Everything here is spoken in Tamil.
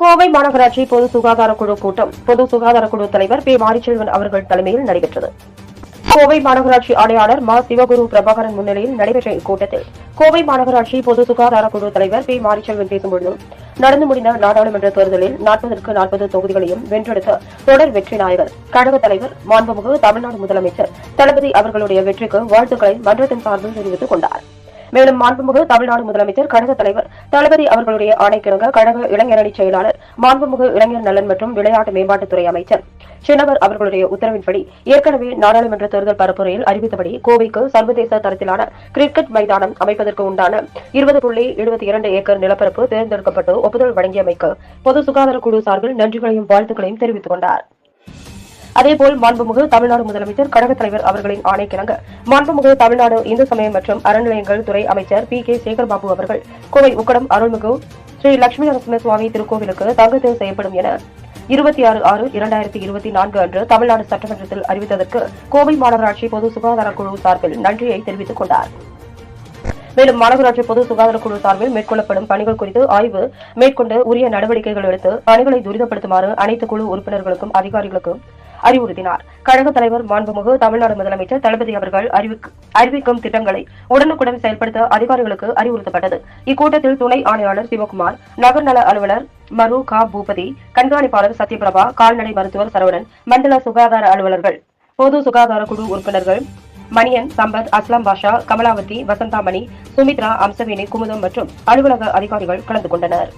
கோவை மாநகராட்சி பொது சுகாதார குழு கூட்டம். பொது சுகாதார குழு தலைவர் பி. மாரிச்செல்வன் அவர்கள் தலைமையில் நடைபெற்றது. கோவை மாநகராட்சி ஆணையாளர் மா. சிவகுரு பிரபாகரன் முன்னிலையில் நடைபெற்ற இக்கூட்டத்தில் கோவை மாநகராட்சி பொது சுகாதார குழு தலைவர் பி. மாரிச்செல்வன் பேசும்பொழுது நடந்து முடிந்த நாடாளுமன்ற தேர்தலில் நாற்பதற்கு நாற்பது தொகுதிகளையும் வென்றெடுத்த தொடர் வெற்றி நாயகர் கழக தலைவர் மாண்புமிகு தமிழ்நாடு முதலமைச்சர் தளபதி அவர்களுடைய வெற்றிக்கு வாழ்த்துக்களை மன்றத்தின் சார்பில் தெரிவித்துக் கொண்டார். மேலும் மாண்புமிகு தமிழ்நாடு முதலமைச்சர் கழக தலைவர் தளபதி அவர்களுடைய ஆணைக்கிணங்க கழக இளைஞரணி செயலாளர் மாண்புமிகு இளைஞர் நலன் மற்றும் விளையாட்டு மேம்பாட்டுத்துறை அமைச்சர் சின்னவர் அவர்களுடைய உத்தரவின்படி ஏற்கனவே நாடாளுமன்ற தேர்தல் பரப்புரையில் அறிவித்தபடி கோவைக்கு சர்வதேச தரத்திலான கிரிக்கெட் மைதானம் அமைப்பதற்கு உண்டான இருபது புள்ளி எழுபத்தி இரண்டு ஏக்கர் நிலப்பரப்பு தேர்ந்தெடுக்கப்பட்டு ஒப்புதல் வழங்கியமைக்கு பொது சுகாதார குழு சார்பில் நன்றிகளையும் வாழ்த்துக்களையும் தெரிவித்துக் கொண்டார். அதேபோல் மாண்புமிகு தமிழ்நாடு முதலமைச்சர் கழகத் தலைவர் அவர்களின் ஆணைக்கிணங்க. மாண்புமிகு தமிழ்நாடு இந்து சமயம் மற்றும் அறநிலையங்கள் துறை அமைச்சர் பி கே சேகர்பாபு அவர்கள் கோவை உக்கடம் அருள்மிகு ஸ்ரீ லட்சுமி நரசிம்ம சுவாமி திருக்கோவிலுக்கு தங்கத்தில் செய்யப்படும் என இருபத்தி ஆறு ஆறு இரண்டாயிரத்தி இருபத்தி நான்கு அன்று தமிழ்நாடு சட்டமன்றத்தில் அறிவித்ததற்கு கோவை மாநகராட்சி பொது சுகாதார குழு சார்பில் நன்றியை தெரிவித்துக் கொண்டார். மேலும் மாநகராட்சி பொது சுகாதார குழு சார்பில் மேற்கொள்ளப்படும் பணிகள் குறித்து ஆய்வு மேற்கொண்டு உரிய நடவடிக்கைகள் எடுத்து பணிகளை துரிதப்படுத்துமாறு அனைத்து குழு உறுப்பினர்களுக்கும் அதிகாரிகளுக்கும் அறிவுறுத்தினார். கழக தலைவர் மாண்புமிகு தமிழ்நாடு முதலமைச்சர் தளபதி அவர்கள் அறிவிக்கும் திட்டங்களை உடனுக்குடன் செயல்படுத்த அதிகாரிகளுக்கு அறிவுறுத்தப்பட்டது. இக்கூட்டத்தில் துணை ஆணையாளர் சிவகுமார் நகர்நல அலுவலர் மரு கா. பூபதி கண்காணிப்பாளர் சத்யபிரபா கால்நடை மருத்துவர் சரவணன் மண்டல சுகாதார அலுவலர்கள் பொது சுகாதார குழு உறுப்பினர்கள் மணியன் சம்பத் அஸ்லாம் பாஷா கமலாவதி வசந்தாமணி சுமித்ரா அம்சவேணி குமுதம் மற்றும் அலுவலக அதிகாரிகள் கலந்து கொண்டனர்.